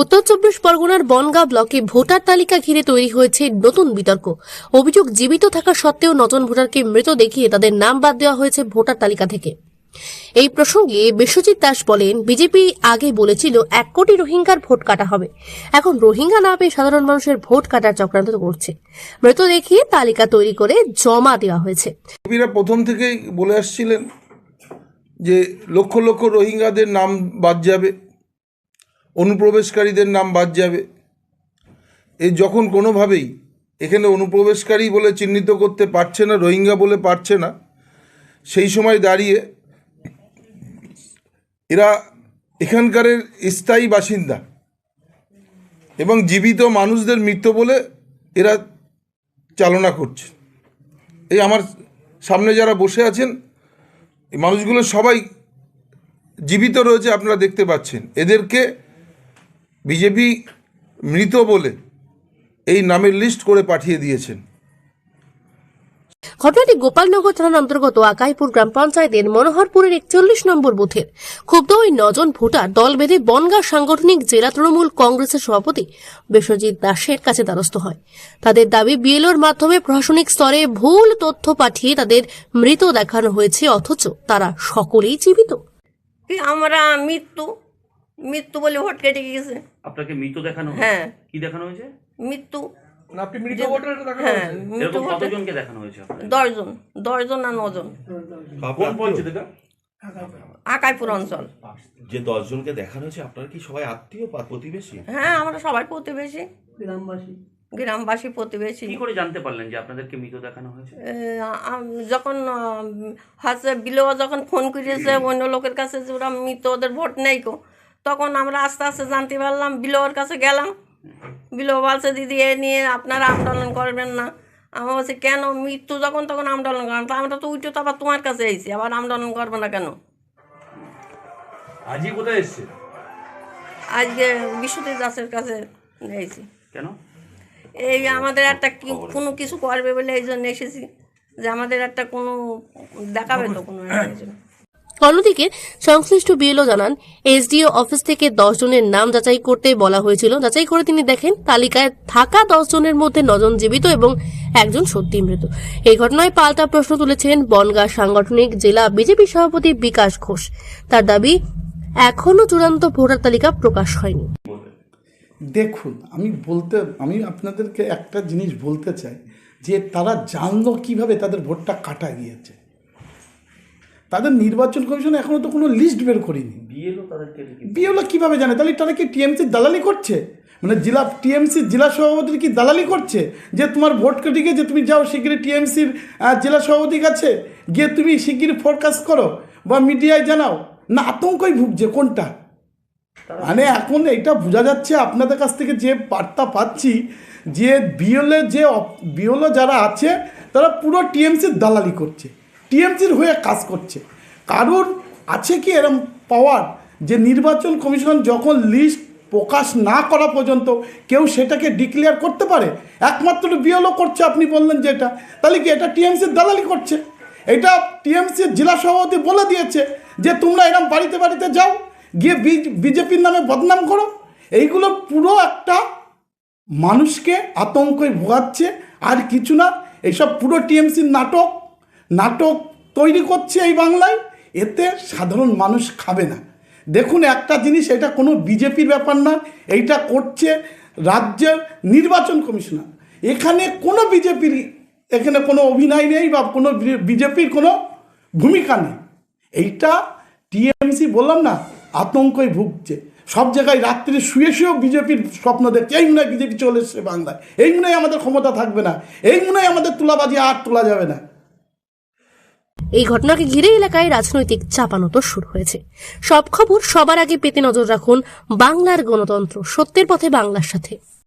উত্তর চব্বিশ পরগনার বনগাঁ ব্লকে ভোটার তালিকা ঘিরে তৈরি হয়েছে নতুন বিতর্ক। অভিযোগ জীবিত থাকা সত্ত্বেও নজন ভোটারকে মৃত দেখিয়ে তাদের নাম বাদ দেওয়া হয়েছে ভোটার তালিকা থেকে। এই প্রসঙ্গে বিশ্বজিৎ দাস বলেন, বিজেপি আগে বলেছিল এক কোটি রোহিঙ্গার ভোট কাটা হবে। এখন রোহিঙ্গা না পেয়ে সাধারণ মানুষের ভোট কাটার চক্রান্ত করছে। মৃত দেখিয়ে তালিকা তৈরি করে জমা দেওয়া হয়েছে। প্রথম থেকেই বলে আসছিলেন যে লক্ষ লক্ষ রোহিঙ্গাদের নাম বাদ যাবে। অনুপ্রবেশকারীদের নাম বাদ যাবে। এ যখন কোনোভাবেই এখানে অনুপ্রবেশকারী বলে চিহ্নিত করতে পারছে না, রোহিঙ্গা বলে পারছে না, সেই সময় দাঁড়িয়ে এরা এখানকারের স্থায়ী বাসিন্দা এবং জীবিত মানুষদের মৃত্যু বলে এরা চালনা করছে। এই আমার সামনে যারা বসে আছেন মানুষগুলো সবাই জীবিত রয়েছে, আপনারা দেখতে পাচ্ছেন। এদেরকে বিজেপি মৃত বলে এই নামের লিস্ট করে পাঠিয়ে দিয়েছেন। ঘটনাটি গোপালনগর থানার অন্তর্গত আকাইপুর গ্রাম পঞ্চায়েতের মনোহরপুরের একচল্লিশ নম্বর বুথের ক্ষুব্ধ ওই নজন ভোটার দল বেঁধে বনগাঁ সাংগঠনিক জেলা তৃণমূল কংগ্রেসের সভাপতি বিশ্বজিৎ দাসের কাছে দ্বারস্থ হয়। তাদের দাবি বিএলওর মাধ্যমে প্রশাসনিক স্তরে ভুল তথ্য পাঠিয়ে তাদের মৃত দেখানো হয়েছে অথচ তারা সকলেই জীবিত। আমরা মৃত্যু মৃত্যু বলে ভোট কেটে গেছে আপনাকে মৃত দেখানো হ্যাঁ। কি দেখানো হয়েছে? মৃত্যু। হ্যাঁ মৃত্যু এরকম কতজনকে দেখানো হয়েছে দশজন। দশজন না নজন। কোন পঞ্চায়েত এটা আকাইপুর অঞ্চল। যে দশজনকে দেখানো হয়েছে আপনারা কি সবাই আত্মীয় বা প্রতিবেশী? হ্যাঁ আমরা সবাই প্রতিবেশী। গ্রামবাসী। প্রতিবেশী। কি করে জানতে পারলেন যে আপনাদেরকে মৃত দেখানো হয়েছে? যখন হচ্ছে বিলেও যখন ফোন করেছে অন্য লোকের কাছে যে ওরা মৃত ওদের ভোট নেই কো তখন আমরা আস্তে আস্তে জানতে পারলাম বিলোর কাছে গেলাম। বিলো বলছে দিদি এ নিয়ে আপনারা আন্দোলন করবেন না। আমার বলছে কেন? মৃত্যু যখন তখন আন্দোলন করলাম তা আমরা তো উঠে তো আবার তোমার কাছে এসেছি আবার আন্দোলন করব না কেন? আজই কোথায় এসছে? আজকে বিশ্বজিৎ দাসের কাছে এসেছি কেন? এই আমাদের একটা কি- কোনো কিছু করবে বলে এই জন্য এসেছি যে আমাদের একটা কোনো দেখাবে তো কোনো একটা। অন্যদিকে, সংশ্লিষ্ট বিএলও জানান, এসডিও অফিস থেকে দশ জনের নাম যাচাই করতে বলা হয়েছিল। যাচাই করে তিনি দেখেন, তালিকায় থাকা দশ জনের মধ্যে নজন জীবিত এবং একজন সত্যি মৃত। এই ঘটনায় পাল্টা প্রশ্ন তুলেছেন বনগাঁ সাংগঠনিক জেলা বিজেপি সভাপতি বিকাশ ঘোষ। তার দাবি এখনও চূড়ান্ত ভোটার তালিকা প্রকাশ হয়নি। দেখুন, আমি বলতে, আমি আপনাদেরকে একটা জিনিস বলতে চাই, যে তারা জানলো কীভাবে তাদের ভোটটা কাটা গিয়েছে। তাদের নির্বাচন কমিশন এখনও তো কোনো লিস্ট বের করেনি। বিএলও কীভাবে জানে? তাহলে তারা কি টিএমসির দালালি করছে? মানে জেলা টিএমসির জেলা সভাপতির কি দালালি করছে? যে তোমার ভোট কেটে গিয়ে যে তুমি যাও শিগগিরই টিএমসির জেলা সভাপতির কাছে গিয়ে তুমি শিগগিরই ফোরকাস্ট করো বা মিডিয়ায় জানাও। না আতঙ্কই ভুগছে কোনটা? মানে এখন এটা বোঝা যাচ্ছে আপনাদের কাছ থেকে যে বার্তা পাচ্ছি যে বিএলএ যে বিএলও যারা আছে তারা পুরো টিএমসির দালালি করছে। টিএমসির হয়ে কাজ করছে। কারোর আছে কি এরম পাওয়ার যে নির্বাচন কমিশন যখন লিস্ট প্রকাশ না করা পর্যন্ত কেউ সেটাকে ডিক্লেয়ার করতে পারে, একমাত্র বিএলও করছে, আপনি বললেন যে এটা। তাহলে কি এটা টিএমসির দালালি করছে? এটা টিএমসির জেলা সভাপতি বলে দিয়েছে যে তোমরা এরম বাড়িতে বাড়িতে যাও, গিয়ে বিজেপির নামে বদনাম করো। এইগুলো পুরো একটা মানুষকে আতঙ্কে ভোগাচ্ছে, আর কিছু না, এইসব পুরো টিএমসির নাটক নাটক তৈরি করছে এই বাংলায়, এতে সাধারণ মানুষ খাবে না। দেখুন, একটা জিনিস, এটা কোনো বিজেপির ব্যাপার না, এইটা করছে রাজ্যের নির্বাচন কমিশনার। এখানে কোনো বিজেপির, এখানে কোনো অভিনয় নেই বা কোনো বিজেপির কোনো ভূমিকা নেই। এইটা টিএমসি, বললাম না, আতঙ্কই ভুগছে। সব জায়গায় রাত্রে শুয়ে শুয়েও বিজেপির স্বপ্ন দেখছে, এই মনে হয় বিজেপি চলে এসছে বাংলায়। এই মনে হয় আমাদের ক্ষমতা থাকবে না। এই মনে হয় আমাদের তুলাবাজি আর তোলা যাবে না। এই ঘটনাকে ঘিরে এলাকায় রাজনৈতিক চাপানত শুরু হয়েছে। সব খবর সবার আগে পেতে নজর রাখুন বাংলার গণতন্ত্র, সত্যের পথে বাংলার সাথে।